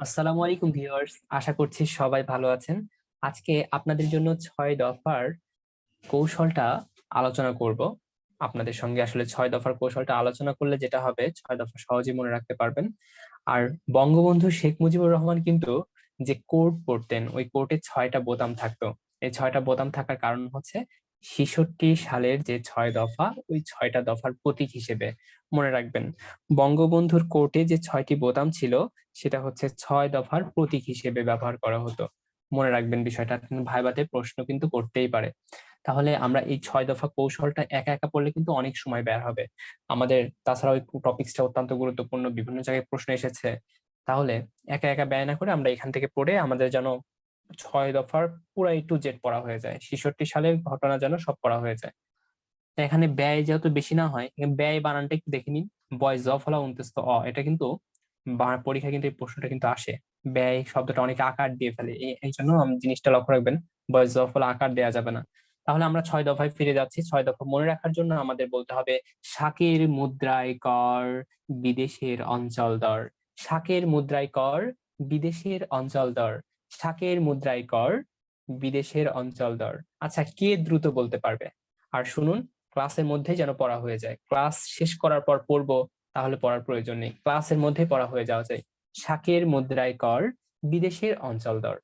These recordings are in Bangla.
আসসালামু আলাইকুম ভিউয়ার্স, আশা করছি সবাই ভালো আছেন। আজকে আপনাদের জন্য ছয় দফার কৌশলটা আলোচনা করব। আপনাদের সঙ্গে আসলে ছয় দফার কৌশলটা আলোচনা করলে যেটা হবে, ছয় দফা সহজে মনে রাখতে পারবেন। আর বঙ্গবন্ধু শেখ মুজিবুর রহমান কিন্তু যে কোর্ট পড়তেন, ওই কোর্টে ছয়টা বোতাম থাকতো। এই ছয়টা বোতাম থাকার কারণ হচ্ছে ছেষট্টি সালের যে ছয় দফা, ওই ছয়টা দফার প্রতীক হিসেবে মনে রাখবেন। বঙ্গবন্ধুর কোর্টে যে ছয়টি বোতাম ছিল, সেটা হচ্ছে ছয় দফার প্রতীক হিসেবে ব্যবহার করা হতো। মনে রাখবেন বিষয়টা, ভাইবাতে প্রশ্ন কিন্তু করতেই পারে। তাহলে আমরা এই ছয় দফা কৌশলটা একা একা পড়লে কিন্তু অনেক সময় বের হবে। আমাদের তাছাড়া ওই টপিক্সটা অত্যন্ত গুরুত্বপূর্ণ, বিভিন্ন জায়গায় প্রশ্ন এসেছে। তাহলে একা একা ব্যয় না করে আমরা এখান থেকে পড়ে আমাদের যেন ছয় দফার পুরো এ টু জেড পড়া হয়ে যায়। ছেষট্টি সালের ঘটনা যেন সব পড়া হয়ে যায়। এখানে ব্যয় যেহেতু বেশি না হয় ব্যয় বানানটা একটু দেখে নিন। বয় জ, ফলা উনতেস্ত অ, এটা কিন্তু পরীক্ষা কিন্তু এই প্রশ্নটা কিন্তু আসে। ব্যয় শব্দটা অনেকে আকার দিয়ে ফেলে। এই জন্য জিনিসটা লক্ষ্য রাখবেন বয় জ, ফলা, আকার দেওয়া যাবে না। তাহলে আমরা ছয় দফায় ফিরে যাচ্ছি। ছয় দফা মনে রাখার জন্য আমাদের বলতে হবে, শাকের মুদ্রায় কর, বিদেশের অঞ্চল দর। শাকের মুদ্রায় কর, বিদেশের অঞ্চল দর। শাকের মুদ্রায় কর, বিদেশের অঞ্চল দর। আচ্ছা কে দ্রুত বলতে পারবে? আর শুনুন, ক্লাসের মধ্যে যেন পড়া হয়ে যায়। ক্লাস শেষ করার পর পড়ব, তাহলে পড়ার প্রয়োজন নেই। ক্লাসের মধ্যে পড়া হয়ে যাওয়া যায়। শাকের মুদ্রায় কর, বিদেশের অঞ্চল দর।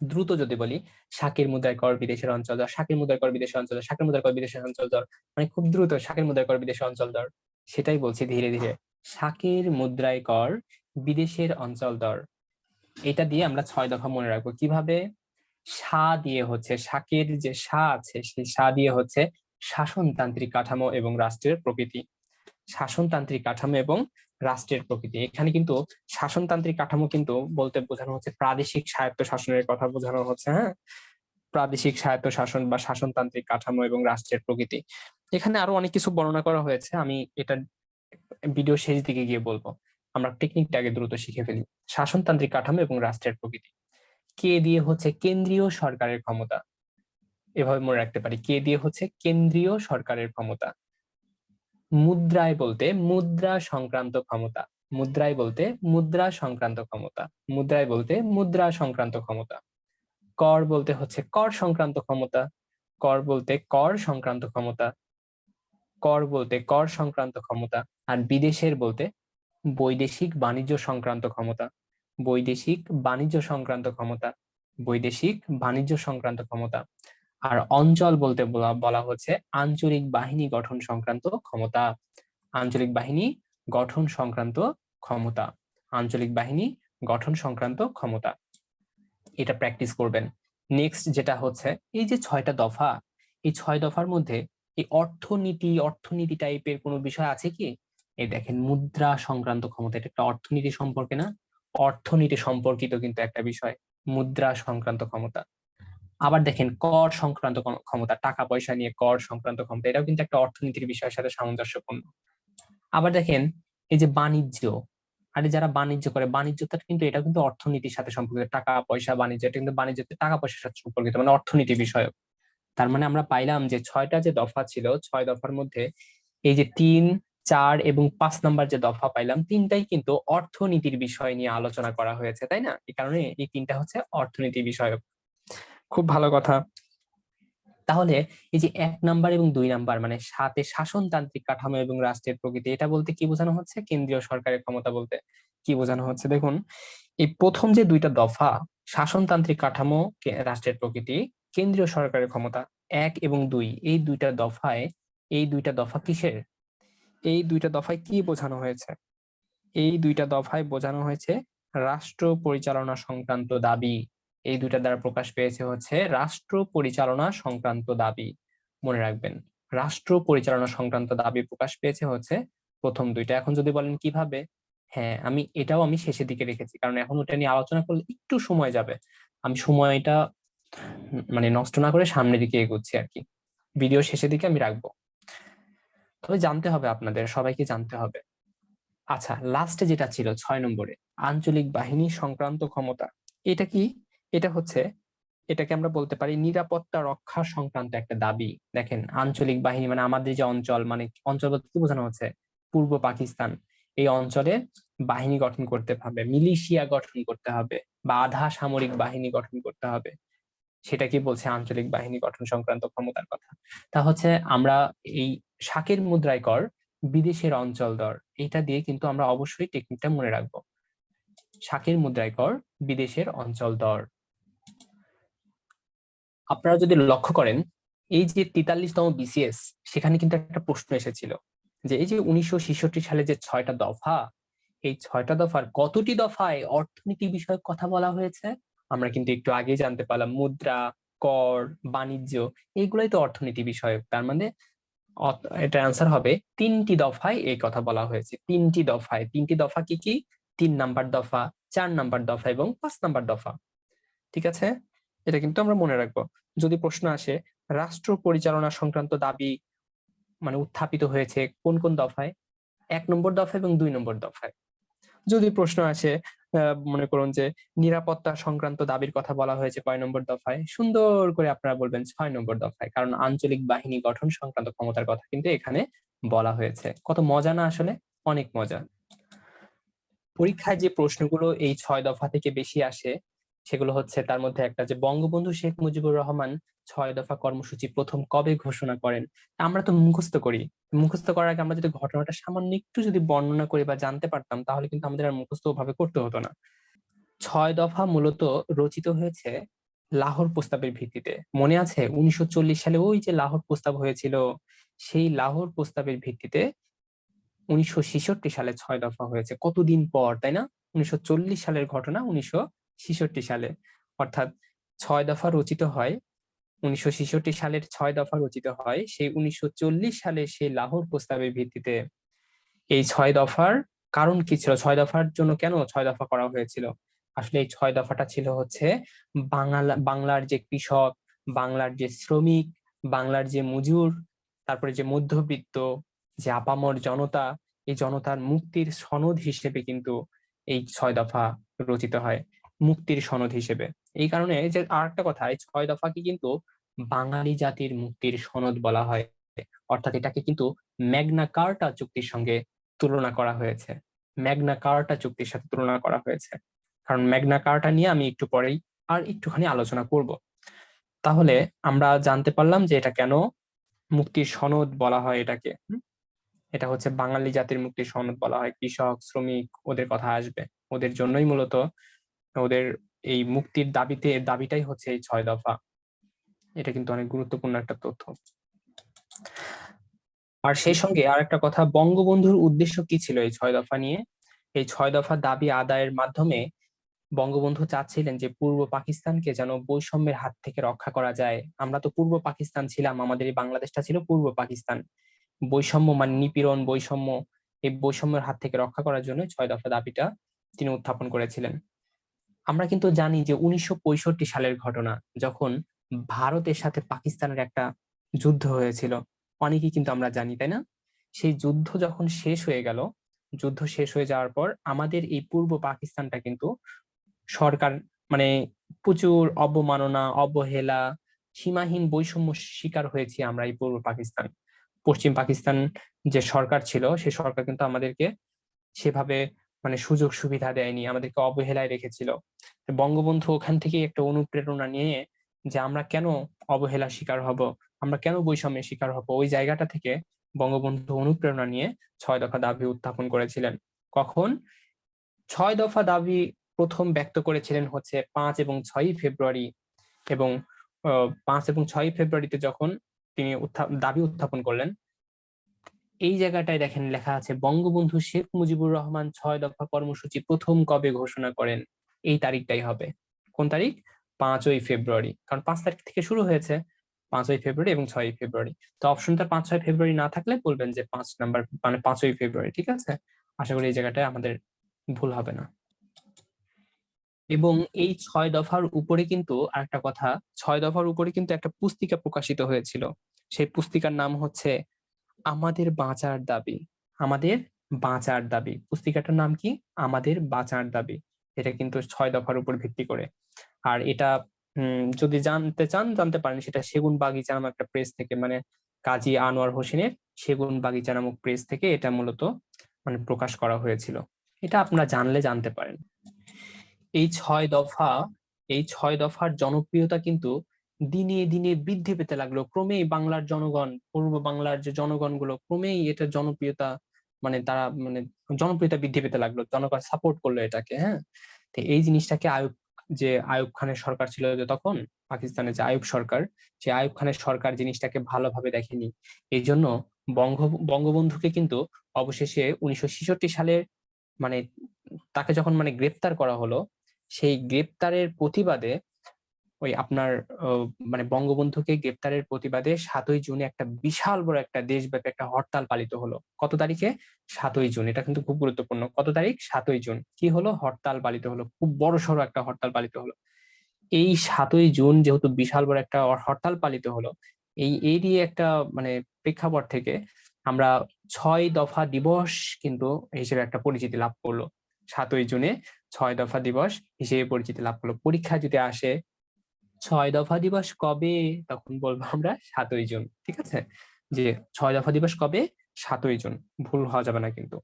দ্রুত যদি বলি, শাকের মুদ্রায় কর, বিদেশের অঞ্চল দর, শাকের মুদ্রায় কর, বিদেশের অঞ্চল দর, শাকের মুদ্রায় কর, বিদেশের অঞ্চল দর। মানে খুব দ্রুত শাকের মুদ্রায় কর, বিদেশের অঞ্চল দর। সেটাই বলছি ধীরে ধীরে। শাকের মুদ্রায় কর, বিদেশের অঞ্চল দর। এটা দিয়ে আমরা ছয় দফা মনে রাখব। কীভাবে? সা দিয়ে হচ্ছে, শাকের যে সা আছে, সেই সা দিয়ে হচ্ছে শাসনতান্ত্রিক কাঠামো এবং রাষ্ট্রের প্রকৃতি। শাসনতান্ত্রিক কাঠামো এবং রাষ্ট্রের প্রকৃতি। এখানে কিন্তু শাসনতান্ত্রিক কাঠামো কিন্তু বলতে বোঝানো হচ্ছে প্রাদেশিক স্বায়ত্ত শাসনের কথা বোঝানো হচ্ছে হ্যাঁ? প্রাদেশিক স্বায়ত্ত শাসন বা শাসনতান্ত্রিক কাঠামো এবং রাষ্ট্রের প্রকৃতি। এখানে আরও অনেক কিছু বর্ণনা করা হয়েছে, আমি এটা ভিডিও শেষ দিকে গিয়ে বলব। আমরা টেকনিকটা আগে দ্রুত শিখে ফেলি। শাসনতান্ত্রিক কাঠামো এবং রাষ্ট্রের প্রকৃতি। কে দিয়ে হচ্ছে কেন্দ্রীয় সরকারের ক্ষমতা? এভাবে মনে রাখতে পারি। কে দিয়ে হচ্ছে কেন্দ্রীয় সরকারের ক্ষমতা? মুদ্রায় বলতে মুদ্রা সংক্রান্ত ক্ষমতা। মুদ্রায় বলতে মুদ্রা সংক্রান্ত ক্ষমতা। মুদ্রায় বলতে মুদ্রা সংক্রান্ত ক্ষমতা। কর বলতে হচ্ছে কর সংক্রান্ত ক্ষমতা। কর বলতে কর সংক্রান্ত ক্ষমতা। কর বলতে কর সংক্রান্ত ক্ষমতা। আর বিদেশের বলতে বৈদেশিক বাণিজ্য সংক্রান্ত ক্ষমতা, বৈদেশিক বাণিজ্য সংক্রান্ত ক্ষমতা, বৈদেশিক বাণিজ্য সংক্রান্ত ক্ষমতা। আর অঞ্চল বলতে বলা হচ্ছে আঞ্চলিক বাহিনী গঠন সংক্রান্ত ক্ষমতা। আঞ্চলিক বাহিনী গঠন সংক্রান্ত ক্ষমতা। আঞ্চলিক বাহিনী গঠন সংক্রান্ত ক্ষমতা। এটা প্র্যাকটিস করবেন। নেক্সট যেটা হচ্ছে, এই যে ছয়টা দফা, এই ছয় দফার মধ্যে এই অর্থনীতি অর্থনীতি টাইপের কোনো বিষয় আছে কি? এই দেখেন, মুদ্রা সংক্রান্ত ক্ষমতা, এটা একটা অর্থনীতি সম্পর্কে না, অর্থনীতি সম্পর্কিত কিন্তু একটা বিষয়, মুদ্রা সংক্রান্ত ক্ষমতা। আবার দেখেন, কর সংক্রান্ত ক্ষমতা, টাকা পয়সা নিয়ে কর সংক্রান্ত ক্ষমতা, এটাও কিন্তু একটা অর্থনীতির বিষয়ের সাথে সামঞ্জস্যপূর্ণ। আবার দেখেন, এই যে বাণিজ্য, আরে যারা বাণিজ্য করে বাণিজ্যটা কিন্তু এটা কিন্তু অর্থনীতির সাথে সম্পর্কিত, টাকা পয়সা, বাণিজ্য, এটা কিন্তু বাণিজ্য টাকা পয়সার সাথে সম্পর্কিত মানে অর্থনীতি বিষয়ক। তার মানে আমরা পাইলাম যে ছয়টা যে দফা ছিল, ছয় দফার মধ্যে এই যে তিন চার এবং পাঁচ নাম্বার যে দফা পাইলাম, তিনটাই কিন্তু অর্থনীতির বিষয় নিয়ে আলোচনা করা হয়েছে, তাই না? এই কারণে এই তিনটা হচ্ছে অর্থনীতি বিষয়ক। খুব ভালো কথা। তাহলে এই যে এক নাম্বার এবং দুই নাম্বার মানে সাথে শাসনতান্ত্রিক কাঠামো এবং রাষ্ট্রের প্রকৃতি, এটা বলতে কি বোঝানো হচ্ছে? কেন্দ্রীয় সরকারের ক্ষমতা বলতে কি বোঝানো হচ্ছে? দেখুন, এই প্রথম যে দুইটা দফা, শাসনতান্ত্রিক কাঠামো রাষ্ট্রের প্রকৃতি, কেন্দ্রীয় সরকারের ক্ষমতা এক এবং দুই, এই দুইটা দফায়, এই দুইটা দফা কিসের? এই দুইটা দফায় কি বোঝানো হয়েছে? এই দুইটা দফায় বোঝানো হয়েছে রাষ্ট্র পরিচালনা সংক্রান্ত দাবি। এই দুইটা দ্বারা প্রকাশ পেয়েছে হচ্ছে রাষ্ট্র পরিচালনা সংক্রান্ত দাবি। মনে রাখবেন, রাষ্ট্র পরিচালনা সংক্রান্ত দাবি প্রকাশ পেয়েছে হচ্ছে প্রথম দুইটা। এখন যদি বলেন কীভাবে? হ্যাঁ আমি এটাও আমি শেষের দিকে রেখেছি, কারণ এখন ওটা নিয়ে আলোচনা করলে একটু সময় যাবে। আমি সময়টা মানে নষ্ট না করে সামনের দিকে এগোচ্ছি আর কি। ভিডিও শেষের দিকে আমি রাখব। তবে জানতে হবে আপনাদের, সবাইকে জানতে হবে। আচ্ছা লাস্টে যেটা ছিল, ছয় নম্বরে, আঞ্চলিক বাহিনী সংক্রান্ত ক্ষমতা। এটা কি? এটা হচ্ছে, এটাকে আমরা বলতে পারি নিরাপত্তা রক্ষা সংক্রান্ত একটা দাবি। দেখেন, আঞ্চলিক বাহিনী মানে আমাদের যে অঞ্চল মানে অঞ্চল বলতে কি বোঝানো হচ্ছে? পূর্ব পাকিস্তান। এই অঞ্চলে বাহিনী গঠন করতে হবে, মিলিশিয়া গঠন করতে হবে বা আধা সামরিক বাহিনী গঠন করতে হবে। সেটা কি বলছে আঞ্চলিক বাহিনী গঠন সংক্রান্ত ক্ষমতার কথা? তা হচ্ছে, আমরা এই শাকের মুদ্রায় কর, বিদেশের অঞ্চল দর। এটা দিয়ে কিন্তু আমরা অবশ্যই টেকনিকটা মনে রাখব। শাকের মুদ্রায় কর, বিদেশের অঞ্চল দর। আপনারা যদি লক্ষ্য করেন, এই যে তেতাল্লিশতম বিসিএস সেখানে কিন্তু একটা প্রশ্ন এসেছিল যে এই যে উনিশশো সালে যে ছয়টা দফা, এই ছয়টা দফার কতটি দফায় অর্থনীতি বিষয়ক কথা বলা হয়েছে? আমরা কিন্তু একটু আগেই জানতে পারলাম, মুদ্রা, কর, বাণিজ্য এইগুলাই তো অর্থনীতি বিষয়ক। তার মানে এটা অ্যান্সার হবে তিনটি দফায় এই কথা বলা হয়েছে। তিনটি দফায়। তিনটি দফা কি কি? তিন নাম্বার দফা, চার নাম্বার দফা এবং পাঁচ নাম্বার দফা। ঠিক আছে? এটা কিন্তু আমরা মনে রাখব। যদি প্রশ্ন আসে, রাষ্ট্র পরিচালনা সংক্রান্ত দাবি মানে উত্থাপিত হয়েছে কোন কোন দফায়? এক নম্বর দফা এবং দুই নম্বর দফায়। যদি প্রশ্ন আসে মনে করুন যে নিরাপত্তা সংক্রান্ত দাবির কথা বলা হয়েছে কয় নম্বর দফায়। সুন্দর করে আপনারা বলবেন ছয় নম্বর দফায়, কারণ আঞ্চলিক বাহিনী গঠন সংক্রান্ত ক্ষমতার কথা কিন্তু এখানে বলা হয়েছে। কত মজা না আসলে? অনেক মজা। পরীক্ষায় যে প্রশ্নগুলো এই ছয় দফা থেকে বেশি আসে সেগুলো হচ্ছে তার মধ্যে একটা যে বঙ্গবন্ধু শেখ মুজিবুর রহমান ছয় দফা কর্মসূচি প্রথম কবে ঘোষণা করেন? আমরা তো মুখস্থ করি। মুখস্থ করার আগে আমরা যদি ঘটনাটা সামান্য একটু যদি বর্ণনা করি বা জানতে পারতাম, তাহলে কিন্তু আমাদের আর মুখস্থ ভাবে করতে হতো না। ছয় দফা মূলত রচিত হয়েছে লাহোর প্রস্তাবের ভিত্তিতে। মনে আছে? উনিশশো চল্লিশ সালে ওই যে লাহোর প্রস্তাব হয়েছিল, সেই লাহোর প্রস্তাবের ভিত্তিতে উনিশশো ছেষট্টি সালে ছয় দফা হয়েছে। কতদিন পর, তাই না? উনিশশো চল্লিশ সালের ঘটনা উনিশশো সালে। অর্থাৎ ছয় দফা রচিত হয়, উনিশশো সালের ছয় দফা রচিত হয়, সেই উনিশশো চল্লিশ সালে সেই লাহোর প্রস্তাবের ভিত্তিতে। এই ছয় দফার কারণ কি ছিল? ছয় দফার জন্য কেন ছয় দফা করা হয়েছিল? আসলে এই ছয় দফাটা ছিল হচ্ছে বাংলা বাংলার যে কৃষক, বাংলার যে শ্রমিক, বাংলার যে মজুর, তারপরে যে মধ্যবিত্ত, যে আপামর জনতা, এই জনতার মুক্তির সনদ হিসেবে কিন্তু এই ছয় দফা রচিত হয়। মুক্তির সনদ হিসেবে। এই কারণে যে আর একটা কথা এই ছয় দফাকে কিন্তু বাঙালি জাতির মুক্তির সনদ বলা হয়। অর্থাৎ এটাকে কিন্তু ম্যাগনা কার্টা চুক্তির সঙ্গে তুলনা করা হয়েছে। ম্যাগনা কার্টা চুক্তির সাথে তুলনা করা হয়েছে। কারণ ম্যাগনা কার্টা নিয়ে আমি একটু পরেই আর একটুখানি আলোচনা করব। তাহলে আমরা জানতে পারলাম যে এটা কেন মুক্তির সনদ বলা হয় এটাকে। এটা হচ্ছে বাঙালি জাতির মুক্তির সনদ বলা হয়। কৃষক শ্রমিক ওদের কথা আসবে। ওদের জন্যই মূলত ওদের এই মুক্তির দাবিতে, দাবিটাই হচ্ছে এই ছয় দফা। এটা কিন্তু অনেক গুরুত্বপূর্ণ একটা তথ্য। আর সেই সঙ্গে আর একটা কথা, বঙ্গবন্ধুর উদ্দেশ্য কি ছিল এই ছয় দফা নিয়ে? এই ছয় দফা দাবি আদায়ের মাধ্যমে বঙ্গবন্ধু চাচ্ছিলেন যে পূর্ব পাকিস্তানকে যেন বৈষম্যের হাত থেকে রক্ষা করা যায়। আমরা তো পূর্ব পাকিস্তান ছিলাম, আমাদের এই বাংলাদেশটা ছিল পূর্ব পাকিস্তান। বৈষম্য মানে নিপীড়ন, বৈষম্য, এই বৈষম্যের হাত থেকে রক্ষা করার জন্য ছয় দফা দাবিটা তিনি উত্থাপন করেছিলেন। আমরা কিন্তু জানি যে উনিশশো পঁয়ষট্টি সালের ঘটনা, যখন ভারতের সাথে পাকিস্তানের একটা যুদ্ধ হয়েছিল। অনেকেই কিন্তু আমরা জানি, তাই না? সেই যুদ্ধ যখন শেষ হয়ে গেল, যুদ্ধ শেষ হয়ে যাওয়ার পর আমাদের এই পূর্ব পাকিস্তানটা কিন্তু সরকার মানে প্রচুর অবমাননা, অবহেলা, সীমাহীন বৈষম্য শিকার হয়েছি আমরা এই পূর্ব পাকিস্তান। পশ্চিম পাকিস্তান যে সরকার ছিল, সে সরকার কিন্তু আমাদেরকে সেভাবে মানে সুযোগ সুবিধা দেয়নি, আমাদেরকে অবহেলায় রেখেছিল। বঙ্গবন্ধু ওখান থেকে একটা অনুপ্রেরণা নিয়ে যে আমরা কেন অবহেলা শিকার হব, আমরা কেন বৈষম্যের শিকার হব, ওই জায়গাটা থেকে বঙ্গবন্ধু অনুপ্রেরণা নিয়ে ছয় দফা দাবি উত্থাপন করেছিলেন। কখন? ছয় দফা দাবি প্রথম ব্যক্ত করেছিলেন হচ্ছে পাঁচ এবং ছয়ই ফেব্রুয়ারি এবং পাঁচ এবং ছয়ই ফেব্রুয়ারিতে যখন তিনি দাবি উত্থাপন করলেন এই জায়গাটায় দেখেন লেখা আছে, বঙ্গবন্ধু শেখ মুজিবুর রহমান ছয় দফা কর্মসূচি প্রথম কবে ঘোষণা করেন? এই তারিখটাই হবে। কোন তারিখ? পাঁচই ফেব্রুয়ারি। কারণ পাঁচ তারিখ থেকে শুরু হয়েছে, পাঁচই ফেব্রুয়ারি এবং ছয়ই ফেব্রুয়ারি। তো অপশনটা পাঁচ ছয় ফেব্রুয়ারি না থাকলে বলবেন যে পাঁচ নাম্বার মানে পাঁচই ফেব্রুয়ারি, ঠিক আছে? আশা করি এই জায়গাটায় আমাদের ভুল হবে না। এবং এই ছয় দফার উপরে কিন্তু আরেকটা কথা, ছয় দফার উপরে কিন্তু একটা পুস্তিকা প্রকাশিত হয়েছিল। সেই পুস্তিকার নাম হচ্ছে আমাদের বাঁচার দাবি, আমাদের বাঁচার দাবি। পুস্তিকাটার নাম কি? আমাদের বাঁচার দাবি। এটা কিন্তু ছয় দফার উপর ভিত্তি করে। আর এটা যদি জানতে চান, জানতে পারেন সেটা সেগুন বাগিচা নামক একটা প্রেস থেকে মানে কাজী আনোয়ার হোসেনের সেগুন বাগিচা নামক প্রেস থেকে এটা মূলত মানে প্রকাশ করা হয়েছিল। এটা আপনারা জানলে জানতে পারেন। এই ছয় দফা, এই ছয় দফার জনপ্রিয়তা কিন্তু দিনে দিনে বৃদ্ধি পেতে লাগল। ক্রমেই বাংলার জনগণ, পূর্ব বাংলার যে জনগণগুলো ক্রমেই এটা জনপ্রিয়তা মানে তারা মানে জনপ্রিয়তা বৃদ্ধি পেতে লাগল। জনগণ সাপোর্ট করল এটাকে হ্যাঁ? তো এই জিনিসটাকে আয়ুব, যে আয়ুব খানের সরকার ছিল যে তখন, পাকিস্তানের যে আয়ুব সরকার, সে আয়ুব খানের সরকার জিনিসটাকে ভালোভাবে দেখেনি। এই জন্য বঙ্গ, বঙ্গবন্ধুকে কিন্তু অবশেষে উনিশশো সালের মানে তাকে যখন মানে গ্রেপ্তার করা হলো, সেই গ্রেপ্তারের প্রতিবাদে ওই আপনার মানে বঙ্গবন্ধুকে গ্রেপ্তারের প্রতিবাদে সাতই জুনে একটা বিশাল বড় একটা দেশব্যাপী একটা হরতাল পালিত হলো। কত তারিখে? সাতই জুন। এটা কিন্তু খুব গুরুত্বপূর্ণ। কত তারিখ? সাতই জুন। কি হলো? হরতাল পালিত হলো। খুব বড় সড়ো একটা হরতাল পালিত হলো। এই সাতই জুন যেহেতু বিশাল বড় একটা হরতাল পালিত হলো, এই এরই একটা মানে প্রেক্ষাপট থেকে আমরা ছয় দফা দিবস কিন্তু হিসেবে একটা পরিচিতি লাভ করল। সাতই জুনে ছয় দফা দিবস হিসেবে পরিচিতি লাভ করল। পরীক্ষা যদি আসে ছয় দফা দিবস কবে? তখন বলব আমরা সাতই জুন, ঠিক আছে? যে ছয় দফা দিবস কবে? সাতই জুন, ভুল হওয়া যাবে না কিন্তু।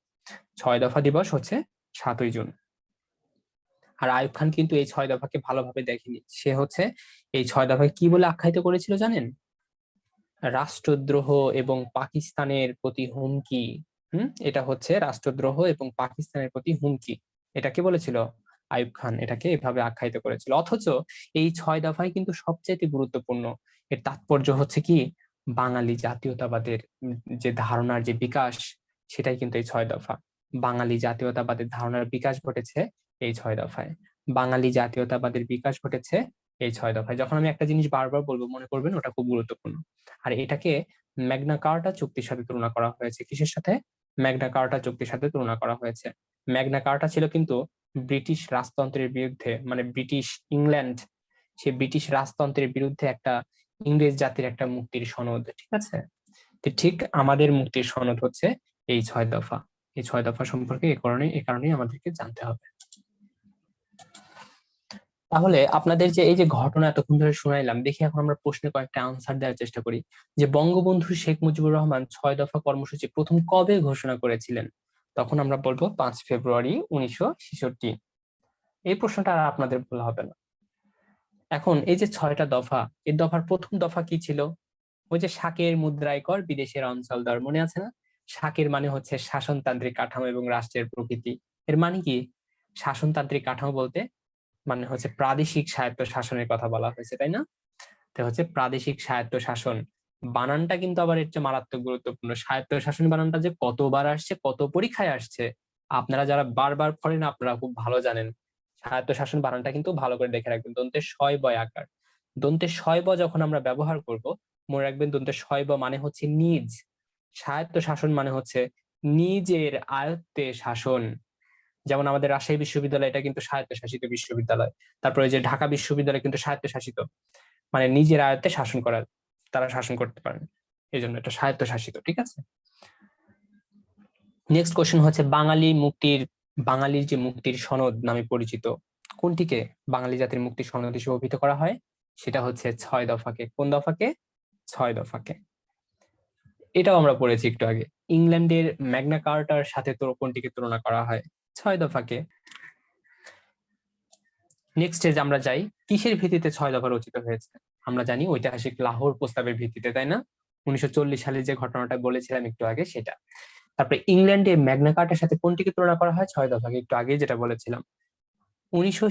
ছয় দফা দিবস হচ্ছে সাতই জুন। আর আয়ুব খান কিন্তু এই ছয় দফাকে ভালোভাবে দেখেনি। সে হচ্ছে এই ছয় দফাকে কি বলে আখ্যায়িত করেছিল জানেন? রাষ্ট্রদ্রোহ এবং পাকিস্তানের প্রতি হুমকি। হম? এটা হচ্ছে রাষ্ট্রদ্রোহ এবং পাকিস্তানের প্রতি হুমকি। এটা কে বলেছিল আয়ুব খান এটাকে এভাবে আখ্যায়িত করেছিল। অথচ এই ছয় দফায় কিন্তু সবচেয়ে গুরুত্বপূর্ণ। এর তাৎপর্য হচ্ছে কি? বাঙালি জাতীয়তাবাদের যে ধারণার যে বিকাশ, সেটাই কিন্তু এই ছয় দফা। বাঙালি জাতীয়তাবাদের ধারণার বিকাশ ঘটেছে এই ছয় দফায়। বাঙালি জাতীয়তাবাদের বিকাশ ঘটেছে এই ছয় দফায়। যখন আমি একটা জিনিস বারবার বলব, মনে করবেন ওটা খুব গুরুত্বপূর্ণ। আর এটাকে ম্যাগনা কার্টা চুক্তির সাথে তুলনা করা হয়েছে। কিসের সাথে? ম্যাগনা কার্টা চুক্তির সাথে তুলনা করা হয়েছে। ম্যাগনা কার্টা ছিল কিন্তু ব্রিটিশ রাজতন্ত্রের বিরুদ্ধে মানে ব্রিটিশ ইংল্যান্ড, সে ব্রিটিশ রাজতন্ত্রের বিরুদ্ধে একটা ইংরেজ জাতির একটা মুক্তির সনদ, ঠিক আছে? ঠিক আমাদের মুক্তির সনদ হচ্ছে এই ছয় দফা। এই ছয় দফা সম্পর্কে এ কারণে, এ কারণেই আমাদেরকে জানতে হবে। তাহলে আপনাদের যে এই যে ঘটনা এতক্ষণ ধরে শুনাইলাম, দেখি এখন আমরা প্রশ্নে কয়েকটা আনসার দেওয়ার চেষ্টা করি। যে বঙ্গবন্ধু শেখ মুজিবুর রহমান ছয় দফা কর্মসূচি প্রথম কবে ঘোষণা করেছিলেন? তখন আমরা বলব পাঁচ ফেব্রুয়ারি উনিশশো ছেষট্টি। এই প্রশ্নটা আর আপনাদের ভুল হবে না। এখন এই যে ছয়টা দফা, এই দফার প্রথম দফা কি ছিল? ওই যে শাকের মুদ্রায় কর, বিদেশের অঞ্চল দর, মনে আছে না? শাকের মানে হচ্ছে শাসনতান্ত্রিক কাঠামো এবং রাষ্ট্রের প্রকৃতি। এর মানে কি? শাসনতান্ত্রিক কাঠামো বলতে মানে হচ্ছে প্রাদেশিক স্বায়ত্ত শাসনের কথা বলা হয়েছে, তাই না? হচ্ছে প্রাদেশিক স্বায়ত্ত শাসন বানানটা কিন্তু আবার এর চেয়ে মারাত্মক গুরুত্বপূর্ণ। স্বায়ত্ত শাসন বানানটা যে কতবার আসছে, কত পরীক্ষায় আসছে, আপনারা যারা বারবার পড়েন, আপনারা খুব ভালো জানেন। স্বায়ত্ত শাসন বানানটা কিন্তু ভালো করে দেখে রাখবেন। দন্তের শয় বয় আকার। দন্তের শয় ব যখন আমরা ব্যবহার করব, মনে রাখবেন দন্তের শয় ব মানে হচ্ছে নিজ। স্বায়ত্ত শাসন মানে হচ্ছে নিজের আয়ত্তে শাসন। যেমন আমাদের রাজশাহী বিশ্ববিদ্যালয়, এটা কিন্তু স্বায়ত্তশাসিত বিশ্ববিদ্যালয়। তারপরে যে ঢাকা বিশ্ববিদ্যালয় কিন্তু স্বায়ত্তশাসিত। মানে নিজের আয়ত্তে শাসন করার। তারা শাসন করতে পারেন। এই জন্য এটা স্বায়ত্তশাসিত, ঠিক আছে? নেক্সট কোশ্চেন হচ্ছে, বাঙালি মুক্তির, বাঙালির যে মুক্তির সনদ নামে পরিচিত, কোনটিকে বাঙালি জাতির মুক্তির সনদ হিসেবে অভিহিত করা হয়? সেটা হচ্ছে ছয় দফাকে। কোন দফাকে? ছয় দফাকে। এটাও আমরা পড়েছি একটু আগে। ইংল্যান্ডের ম্যাগনা কার্টার সাথে তো কোনটিকে তুলনা করা হয়? ছয় দফাকে। নেক্সট স্টেজ আমরা যাই, কিসের ভিত্তিতে ছয় দফা রচিত হয়েছে? আমরা জানি ঐতিহাসিক লাহোর প্রস্তাবের ভিত্তিতে, তাই না? উনিশশো চল্লিশ সালে যে ঘটনাটা বলেছিলাম একটু আগে সেটা। তারপরে ইংল্যান্ডে ম্যাগনা কার্টার সাথে কোনটিকে তুলনা করা হয়? ছয় দফাকে, একটু আগে যেটা বলেছিলাম। উনিশশো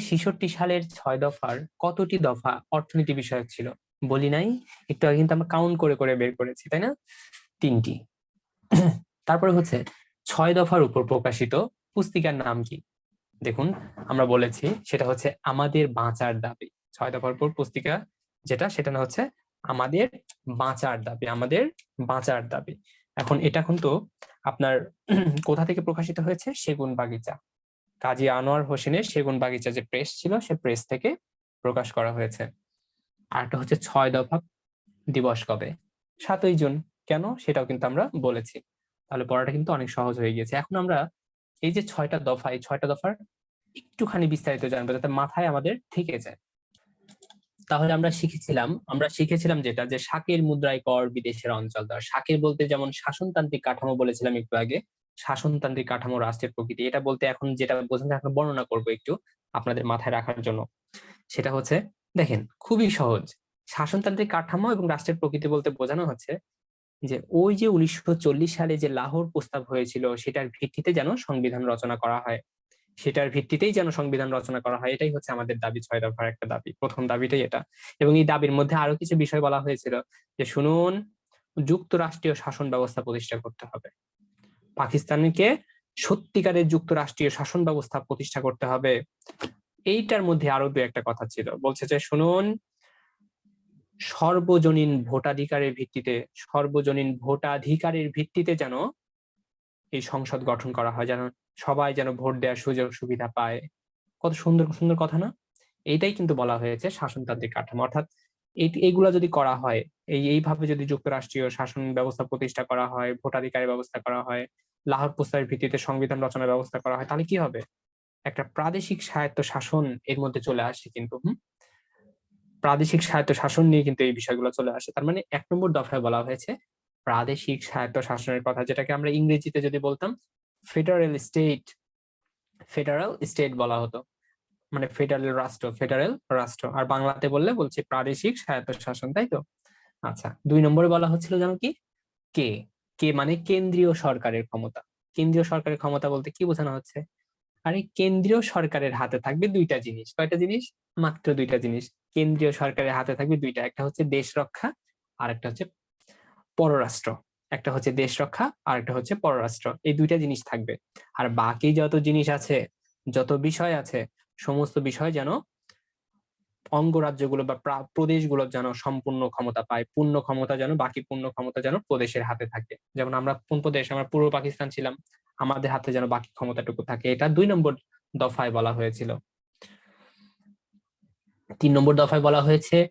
সালের ছয় দফার কতটি দফা অর্থনীতি বিষয়ক ছিল? বলি নাই। একটু আগে কিন্তু আমরা কাউন্ট করে করে বের করেছি, তাই না? তিনটি। তারপরে হচ্ছে ছয় দফার উপর প্রকাশিত পুস্তিকার নাম কি? দেখুন, আমরা বলেছি সেটা হচ্ছে আমাদের বাঁচার দাবি। ছয় দফার উপর পুস্তিকা যেটা, সেটা না হচ্ছে আমাদের বাঁচার দাবি, আমাদের বাঁচার দাবি। এখন এটা কিন্তু আপনার কোথা থেকে প্রকাশিত হয়েছে? সেগুন বাগিচা। কাজী আনোয়ার হোসেনের সেগুন বাগিচা যে প্রেস ছিল, সে প্রেস থেকে প্রকাশ করা হয়েছে। আরটা হচ্ছে ছয় দফা দিবস কবে? সাতই জুন। কেন? সেটাও কিন্তু আমরা বলেছি। তাহলে পড়াটা কিন্তু অনেক সহজ হয়ে গিয়েছে। এখন আমরা এই যে ছয়টা দফা, এই ছয়টা দফার একটুখানি বিস্তারিত জানব, যাতে মাথায় আমাদের থেকে যায়। তাহলে আমরা শিখেছিলাম আমরা শিখেছিলাম যেটা যে শাকের মুদ্রায় কর বিদেশের অঞ্চল দর শাকের বলতে যেমন শাসনতান্ত্রিক কাঠামো বলেছিলাম একটু আগে, শাসনতান্ত্রিক কাঠামো, রাষ্ট্রের প্রকৃতি, এটা বলতে এখন যেটা বোঝানো এখন বর্ণনা করব একটু আপনাদের মাথায় রাখার জন্য। সেটা হচ্ছে, দেখেন, খুবই সহজ। শাসনতান্ত্রিক কাঠামো এবং রাষ্ট্রের প্রকৃতি বলতে বোঝানো হচ্ছে যে ওই যে উনিশশো চল্লিশ সালে যে লাহোর প্রস্তাব হয়েছিল, সেটার ভিত্তিতে যেন সংবিধান রচনা করা হয়। সেটার ভিত্তিতেই যেন সংবিধান রচনা করা হয়, এটাই হচ্ছে আমাদের দাবি, ছয় দফার একটা দাবি, প্রথম দাবিটাই এটা। এবং এই দাবির মধ্যে আরও কিছু বিষয় বলা হয়েছিল যে শুনুন, যুক্তরাষ্ট্রীয় শাসন ব্যবস্থা প্রতিষ্ঠা করতে হবে। পাকিস্তানকে সত্যিকারের যুক্তরাষ্ট্রীয় শাসন ব্যবস্থা প্রতিষ্ঠা করতে হবে। এইটার মধ্যে আরও দু একটা কথা ছিল। বলছে যে শুনুন, সর্বজনীন ভোটাধিকারের ভিত্তিতে, সর্বজনীন ভোটাধিকারের ভিত্তিতে যেন এই সংসদ গঠন করা হয়, যেন সবাই যেন ভোট দেওয়ার সুযোগ সুবিধা পায়। কত সুন্দর সুন্দর কথা না? এইটাই কিন্তু বলা হয়েছে শাসনতান্ত্রিক কাঠামো। অর্থাৎ এইগুলা যদি করা হয়, এই, এইভাবে যদি যুক্তরাষ্ট্রীয় শাসন ব্যবস্থা প্রতিষ্ঠা করা হয়, ভোটাধিকারের ব্যবস্থা করা হয়, লাহোর প্রস্তাবের ভিত্তিতে সংবিধান রচনার ব্যবস্থা করা হয়, তাহলে কি হবে? একটা প্রাদেশিক স্বায়ত্ত শাসন এর মধ্যে চলে আসে কিন্তু প্রাদেশিক স্বায়ত্ত শাসন নিয়ে কিন্তু এই বিষয়গুলো চলে আসে। তার মানে এক নম্বর দফায় বলা হয়েছে প্রাদেশিক স্বায়ত্ত শাসনের কথা, যেটাকে আমরা ইংরেজিতে যদি বলতাম, ফেডারেল স্টেট ফেডারেল স্টেট বলা হতো। মানে ফেডারেল রাষ্ট্র ফেডারেল রাষ্ট্র। আর বাংলাতে বললে বলছি প্রাদেশিক স্বায়ত্ত শাসন, তাই তো? আচ্ছা দুই নম্বরে বলা হচ্ছিল জানো কি? কে? কে মানে কেন্দ্রীয় সরকারের ক্ষমতা। কেন্দ্রীয় সরকারের ক্ষমতা বলতে কি বোঝানো হচ্ছে? আরে কেন্দ্রীয় সরকারের হাতে থাকবে দুইটা জিনিস। কয়টা জিনিস? মাত্র দুইটা জিনিস। কেন্দ্রীয় সরকারের হাতে থাকবে দুইটা। একটা হচ্ছে দেশ রক্ষা আর একটা হচ্ছে পররাষ্ট্র। একটা হচ্ছে দেশ রক্ষা আর একটা হচ্ছে পররাষ্ট্র। এই দুইটা জিনিস থাকবে। আর বাকি যত জিনিস আছে, যত বিষয় আছে, সমস্ত বিষয় যেন অঙ্গরাজ্যগুলো বা প্রদেশগুলো যেন সম্পূর্ণ ক্ষমতা পায়, পূর্ণ ক্ষমতা যেন, বাকি পূর্ণ ক্ষমতা যেন প্রদেশের হাতে থাকে। যেমন আমরা কোন প্রদেশ, আমরা পূর্ব পাকিস্তান ছিলাম, আমাদের হাতে যেন বাকি ক্ষমতাটুকু থাকে। এটা দুই নম্বর দফায় বলা হয়েছিল। তিন নম্বর দফায় বলা হয়েছে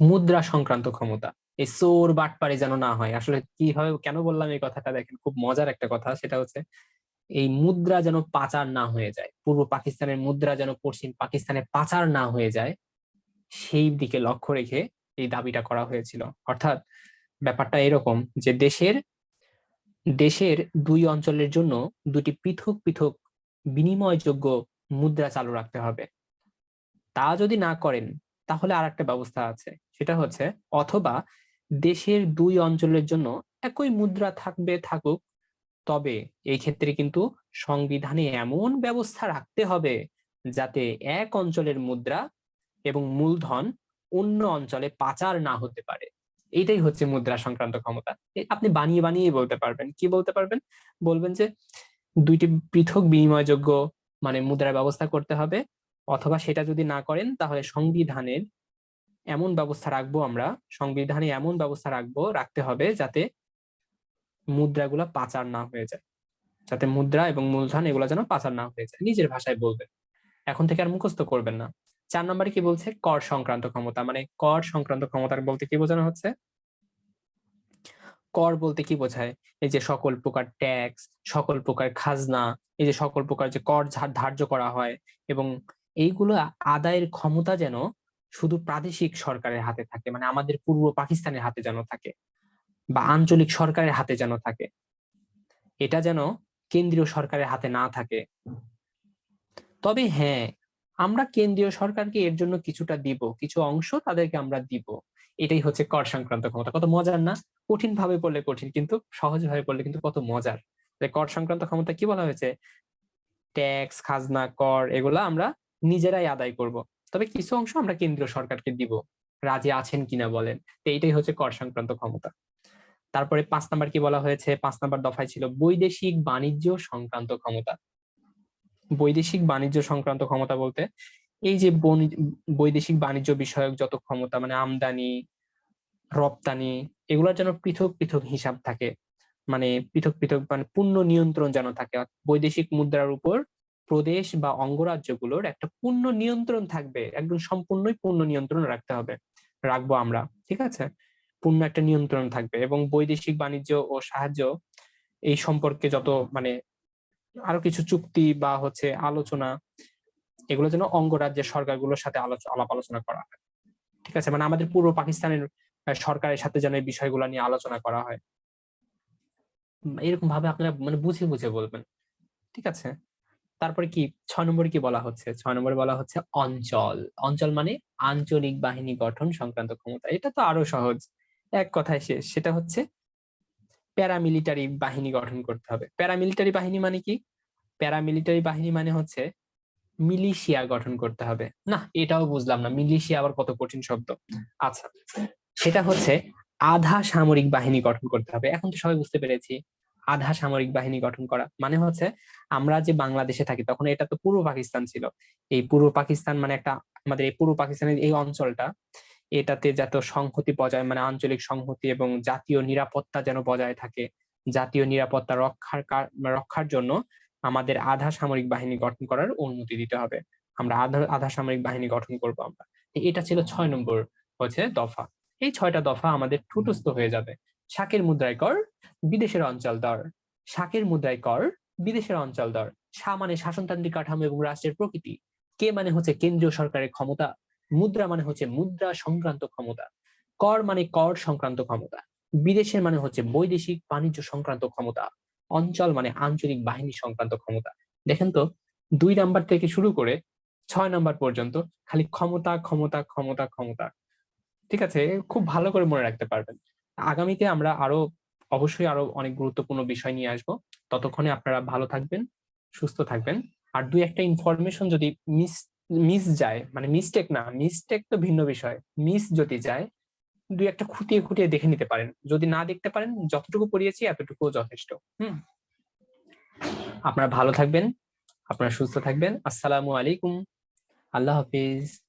মুদ্রা সংক্রান্ত ক্ষমতা। এই সোর বাটপাড়ি যেন না হয়। আসলে কি হয় কেন বললাম এই কথাটা? দেখেন, খুব মজার একটা কথা, সেটা হচ্ছে এই মুদ্রা যেন পাচার না হয়ে যায়, পূর্ব পাকিস্তানের মুদ্রা যেন পশ্চিম পাকিস্তানে পাচার না হয়ে যায়, সেই দিকে লক্ষ্য রেখে এই দাবিটা করা হয়েছিল। অর্থাৎ ব্যাপারটা এরকম যে দেশের দেশের দুই অঞ্চলের জন্য দুটি পৃথক পৃথক বিনিময়যোগ্য মুদ্রা চালু রাখতে হবে। তা যদি না করেন, তাহলে আর একটা ব্যবস্থা আছে। সেটা হচ্ছে অথবা দেশের দুই অঞ্চলের জন্য একই মুদ্রা থাকবে, থাকুক। তবে এই ক্ষেত্রে কিন্তু সংবিধানে এমন ব্যবস্থা রাখতে হবে যাতে এক অঞ্চলের মুদ্রা এবং মূলধন অন্য অঞ্চলে পাচার না হতে পারে। এইটাই হচ্ছে মুদ্রা সংক্রান্ত ক্ষমতা। আপনি বানিয়ে বানিয়ে বলতে পারবেন। কি বলতে পারবেন? বলবেন যে দুইটি পৃথক বিনিময়যোগ্য মানে মুদ্রার ব্যবস্থা করতে হবে। অথবা সেটা যদি না করেন, তাহলে সংবিধানের এমন ব্যবস্থা রাখব আমরা, সংবিধানে এমন ব্যবস্থা রাখব, রাখতে হবে যাতে মুদ্রাগুলো পাচার না হয়ে যায়। যাতে মুদ্রা এবং মূলধন এগুলো যেন পাচার না হয়ে যায়। নিজের ভাষায় বলবেন। এখন থেকে আর মুখস্থ করবেন না। চার নম্বরে কি বলছে? কর সংক্রান্ত ক্ষমতা। মানে কর সংক্রান্ত ক্ষমতা বলতে কি বোঝানো হচ্ছে? কর বলতে কি বোঝায়? এই যে সকল প্রকার ট্যাক্স, সকল প্রকার খাজনা, এই যে সকল প্রকার যে কর ধার্য করা হয় এবং এইগুলো আদায়ের ক্ষমতা যেন শুধু প্রাদেশিক সরকারের হাতে থাকে মানে আমাদের পূর্ব পাকিস্তানের হাতে যেন থাকে বা আঞ্চলিক সরকারের হাতে যেন থাকে। এটা যেন কেন্দ্রীয় সরকারের হাতে না থাকে। তবে হ্যাঁ আমরা কেন্দ্রীয় সরকারকে এর জন্য কিছুটা দিব, কিছু অংশ তাদেরকে আমরা দিব। এটাই হচ্ছে কর সংক্রান্ত ক্ষমতা। কত মজার না? কঠিন ভাবে পড়লে কঠিন, কিন্তু সহজ ভাবে পড়লে কিন্তু কত মজার। কর সংক্রান্ত ক্ষমতা কি বলা হয়েছে? ট্যাক্স, খাজনা, কর, এগুলা আমরা নিজেরাই আদায় করব। তবে কিছু অংশ আমরা কেন্দ্রীয় সরকারকে দিব। রাজি আছেন কিনা বলেন। তো এইটাই হচ্ছে কর সংক্রান্ত ক্ষমতা। তারপরে পাঁচ নাম্বার কি বলা হয়েছে? পাঁচ নাম্বার দফায় ছিল বৈদেশিক বাণিজ্য সংক্রান্ত ক্ষমতা। বৈদেশিক বাণিজ্য সংক্রান্ত ক্ষমতা বলতে এই যে বৈদেশিক বাণিজ্য বিষয়ক যত ক্ষমতা মানে আমদানি, রপ্তানি, এগুলোর যেন পৃথক পৃথক হিসাব থাকে। মানে পৃথক পৃথক মানে পূর্ণ নিয়ন্ত্রণ যেন থাকে। বৈদেশিক মুদ্রার উপর প্রদেশ বা অঙ্গরাজ্যগুলোর একটা পূর্ণ নিয়ন্ত্রণ থাকবে। একদম সম্পূর্ণই পূর্ণ নিয়ন্ত্রণ রাখতে হবে। রাখব আমরা, ঠিক আছে? পূর্ণ একটা নিয়ন্ত্রণ থাকবে এবং বৈদেশিক বাণিজ্য ও সাহায্য এই সম্পর্কে যত মানে আরও কিছু চুক্তি বা হচ্ছে আলোচনা, এগুলো যেন অঙ্গরাজ্যের সরকারগুলোর সাথে আলাপ আলোচনা করা হয়। ঠিক আছে? মানে আমাদের পূর্ব পাকিস্তানের সরকারের সাথে যেন এই বিষয়গুলো নিয়ে আলোচনা করা হয়। এরকম ভাবে আপনারা মানে বুঝে বুঝে বলবেন। ঠিক আছে? তারপরে কি? ছয় নম্বরে কি বলা হচ্ছে? ছয় নম্বরে বলা হচ্ছে অঞ্চল। অঞ্চল মানে আঞ্চলিক বাহিনী গঠন সংক্রান্ত ক্ষমতা। এটা তো আরও সহজ। এক কথায় শেষ সেটা হচ্ছে প্যারামিলিটারি বাহিনী গঠন করতে হবে। প্যারামিলিটারি বাহিনী মানে কি? প্যারামিলিটারি বাহিনী মানে হচ্ছে মিলিশিয়া গঠন করতে হবে। না, এটাও বুঝলাম না। মিলিশিয়া আবার কত কঠিন শব্দ। আচ্ছা সেটা হচ্ছে আধা সামরিক বাহিনী গঠন করতে হবে। এখন তো সবাই বুঝতে পেরেছি। আধা সামরিক বাহিনী গঠন করা। মানে হচ্ছে আমরা যে বাংলাদেশে থাকি, তখন এটা তো পূর্ব পাকিস্তান ছিল। এই পূর্ব পাকিস্তান মানে একটা আমাদের এই পূর্ব পাকিস্তানের এই অঞ্চলটা, এটাতে যাতে সংহতি বজায় মানে আঞ্চলিক সংহতি এবং জাতীয় নিরাপত্তা যেন বজায় থাকে, জাতীয় নিরাপত্তা রক্ষার রক্ষার জন্য আমাদের আধা সামরিক বাহিনী গঠন করার অনুমতি দিতে হবে। আমরা আধা আধা সামরিক বাহিনী গঠন করব আমরা। এটা ছিল ছয় নম্বর হচ্ছে দফা। এই ছয়টা দফা আমাদের ঠুটস্থ হয়ে যাবে। শাকের মুদ্রায় কর, বিদেশের অঞ্চল দর। শাকের মুদ্রায় কর, বিদেশের অঞ্চল দর। সা মানে শাসনতান্ত্রিক কাঠামো এবং রাষ্ট্রের প্রকৃতি। কে মানে হচ্ছে কেন্দ্রীয় সরকারের ক্ষমতা। মুদ্রা মানে হচ্ছে মুদ্রা সংক্রান্ত ক্ষমতা। কর মানে কর সংক্রান্ত ক্ষমতা। বিদেশের মানে হচ্ছে বৈদেশিক বাণিজ্য সংক্রান্ত ক্ষমতা। অঞ্চল মানে আঞ্চলিক বাহিনী সংক্রান্ত ক্ষমতা। দেখেন তো, দুই নাম্বার থেকে শুরু করে ছয় নাম্বার পর্যন্ত খালি ক্ষমতা ক্ষমতা ক্ষমতা ক্ষমতা। ঠিক আছে? খুব ভালো করে মনে রাখতে পারবেন। আগামীতে আমরা আরও অবশ্যই আরও অনেক গুরুত্বপূর্ণ বিষয় নিয়ে আসব। ততক্ষণে আপনারা ভালো থাকবেন, সুস্থ থাকবেন। আর দুই একটা ইনফরমেশন যদি মিস মিস যায় মানে মিস্টেক না মিস্টেক তো ভিন্ন বিষয়। মিস যদি যায়, দুই একটা খুঁটিয়ে খুঁটিয়ে দেখে নিতে পারেন। যদি না দেখতে পারেন, যতটুকু পড়িয়েছি এতটুকু যথেষ্ট। হুম? আপনারা ভালো থাকবেন, আপনারা সুস্থ থাকবেন। আসসালামু আলাইকুম। আল্লাহ হাফিজ।